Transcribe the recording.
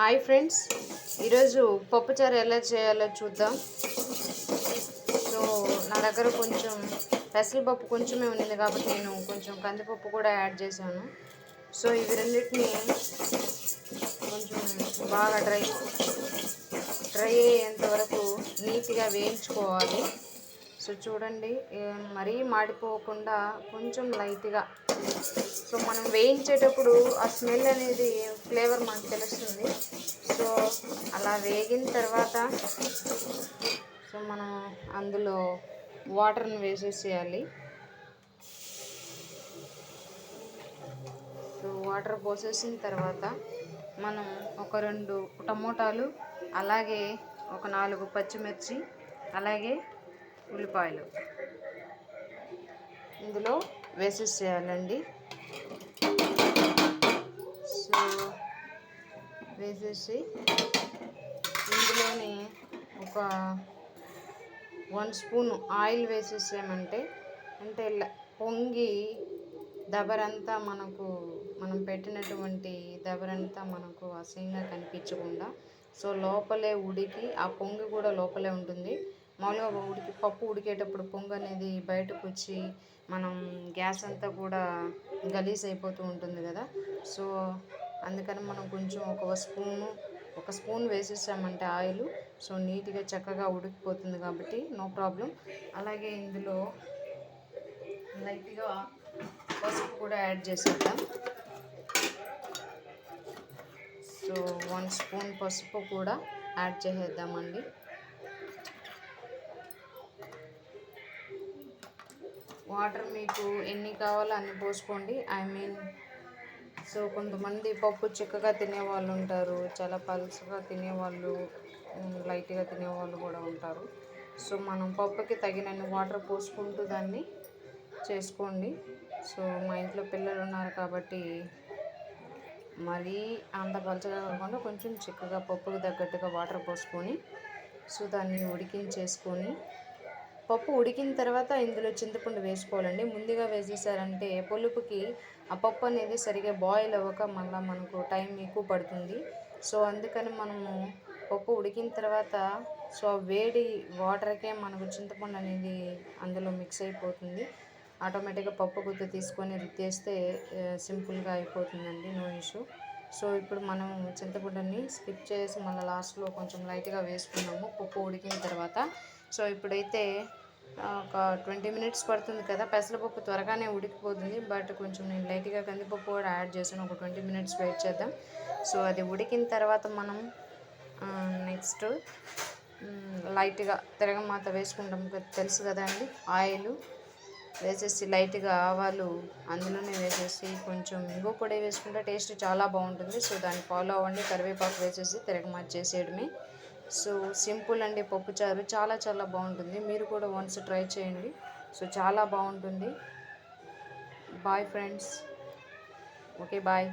Hi friends. ఈరోజు పప్పుచారు ఎలా చేయాలో చూద్దాం. సో నా దగ్గర కొంచెం పెసరపప్పు కొంచెమే ఉంది కాబట్టి నేను కొంచెం కందిపప్పు కూడా యాడ్ చేశాను. సో ఇవి రెండింటిని కొంచెం బాగా డ్రై డ్రై అయ్యేంత వరకు నీట్గా వేయించుకోవాలి. సో చూడండి మరీ మాడిపోకుండా కొంచెం లైట్గా సో మనం వేయించేటప్పుడు ఆ స్మెల్ అనేది ఫ్లేవర్ మనకు తెలుస్తుంది. సో అలా వేగిన తర్వాత సో మనం అందులో వాటర్ని వేసేసేయాలి. సో వాటర్ పోసేసిన తర్వాత మనం ఒక రెండు టమోటాలు అలాగే ఒక నాలుగు పచ్చిమిర్చి అలాగే ఉల్లిపాయలు. ఇందులో వేసేసేయాలండి. సో వేసేసి ఇందులోని ఒక వన్ స్పూన్ ఆయిల్ వేసేసామంటే అంటే పొంగి దబరంతా మనకు మనం పెట్టినటువంటి దబరంతా మనకు అసహ్యంగా కనిపించకుండా సో లోపలే ఉడికి ఆ పొంగి కూడా లోపలే ఉంటుంది. మామూలుగా ఉడికి పప్పు ఉడికేటప్పుడు పొంగు అనేది బయటకు వచ్చి మనం గ్యాస్ అంతా కూడా గలీజ్ అయిపోతూ ఉంటుంది కదా. సో అందుకని మనం కొంచెం ఒక స్పూను ఒక స్పూన్ వేసేసామంటే ఆయిల్. సో నీట్గా చక్కగా ఉడికిపోతుంది కాబట్టి నో ప్రాబ్లం. అలాగే ఇందులో లైట్గా పసుపు కూడా యాడ్ చేసేద్దాం. సో వన్ స్పూన్ పసుపు కూడా యాడ్ చేసేద్దామండి. వాటర్ మీకు ఎన్ని కావాలో అన్ని పోసుకోండి. ఐ మీన్ సో కొంతమంది పప్పు చిక్కగా తినేవాళ్ళు ఉంటారు చాలా పలుసుగా తినేవాళ్ళు లైట్గా తినేవాళ్ళు కూడా ఉంటారు. సో మనం పప్పుకి తగినన్ని వాటర్ పోసుకుంటూ దాన్ని చేసుకోండి. సో మా ఇంట్లో పిల్లలు ఉన్నారు కాబట్టి మరీ అంత పలుచగా కాకుండా కొంచెం చిక్కగా పప్పుకు తగ్గట్టుగా వాటర్ పోసుకొని సో దాన్ని ఉడికించేసుకొని పప్పు ఉడికిన తర్వాత ఇందులో చింతపండు వేసుకోవాలండి. ముందుగా వేసేసారంటే పులుపుకి ఆ పప్పు అనేది సరిగా బాయిల్ అవ్వక మళ్ళీ మనకు టైం ఎక్కువ పడుతుంది. సో అందుకని మనము పప్పు ఉడికిన తర్వాత సో వేడి వాటర్కే మనకు చింతపండు అనేది అందులో మిక్స్ అయిపోతుంది. ఆటోమేటిక్గా పప్పు గుత్త తీసుకొని రుద్దేస్తే సింపుల్గా అయిపోతుందండి నో ఇష్యూ సో ఇప్పుడు మనం చింతపండుని స్కిప్ చేసి మళ్ళీ లాస్ట్లో కొంచెం లైట్గా వేసుకున్నాము. పప్పు ఉడికిన తర్వాత. సో ఇప్పుడైతే ఒక ట్వంటీ మినిట్స్ పడుతుంది కదా పెసరపప్పు త్వరగానే ఉడికిపోతుంది. బట్ కొంచెం నేను లైట్గా కందిపప్పు కూడా యాడ్ చేశాను. ఒక ట్వంటీ మినిట్స్ వెయిట్ చేద్దాం. సో అది ఉడికిన తర్వాత మనం నెక్స్ట్ లైట్గా తిరగమాత వేసుకుంటాం. తెలుసు కదా అండి ఆయిల్. వేసేసి లైట్గా ఆవాలు అందులోనే వేసేసి కొంచెం ఇంగు పొడి వేసుకుంటే టేస్ట్ చాలా బాగుంటుంది. సో దాన్ని ఫాలో అవ్వండి. కరివేపాకు వేసేసి తిరగమాత చేసేయడమే సో సింపుల్ అండి పప్పుచారు చాలా చాలా బాగుంటుంది. మీరు కూడా వన్స్ ట్రై చేయండి. సో చాలా బాగుంటుంది. Bye friends. Okay bye.